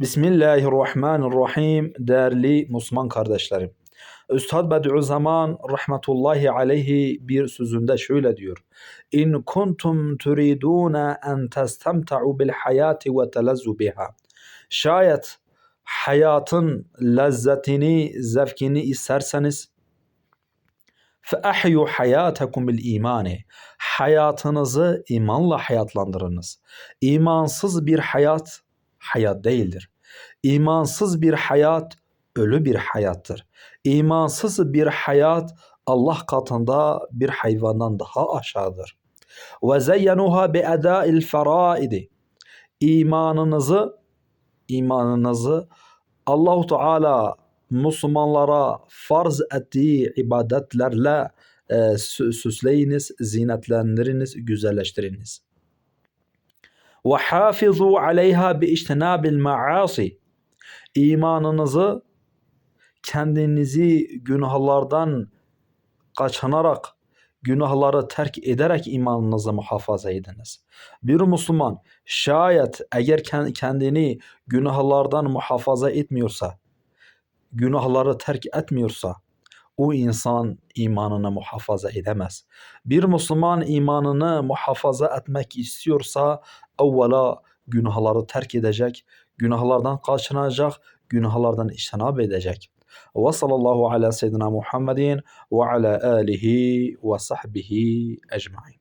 Bismillahirrahmanirrahim değerli Müslüman kardeşlerim. Üstad Bediüzzaman rahmetullahi aleyhi bir sözünde şöyle diyor. İn kuntum turiduna en testemta'u bil hayati ve telezzu biha. Şayet hayatın lezzetini, zevkini isterseniz فَاَحْيُوا حَيَاتَكُمْ بِالْا۪يمَانِ Hayatınızı imanla hayatlandırınız. İmansız bir hayat, hayat değildir. İmansız bir hayat ölü bir hayattır. İmansız bir hayat Allah katında bir hayvandan daha aşağıdır. Ve zeyyenuha bi eda'il feraidi. İmanınızı imanınızı Allahu Teala Müslümanlara farz ettiği ibadetlerle e, süsleyiniz, zinetlendiriniz, güzelleştiriniz. Ve hafizu aleyha bi iştinabil maasi. İmanınızı kendinizi günahlardan kaçınarak, günahları terk ederek imanınızı muhafaza ediniz. Bir Müslüman şayet eğer kendini günahlardan muhafaza etmiyorsa, günahları terk etmiyorsa o insan imanını muhafaza edemez. Bir Müslüman imanını muhafaza etmek istiyorsa evvela günahları terk edecek, günahlardan kaçınacak, günahlardan iştinab edecek. Ve sallallahu ala seyyidina Muhammedin ve ala alihi ve sahbihi ecmain.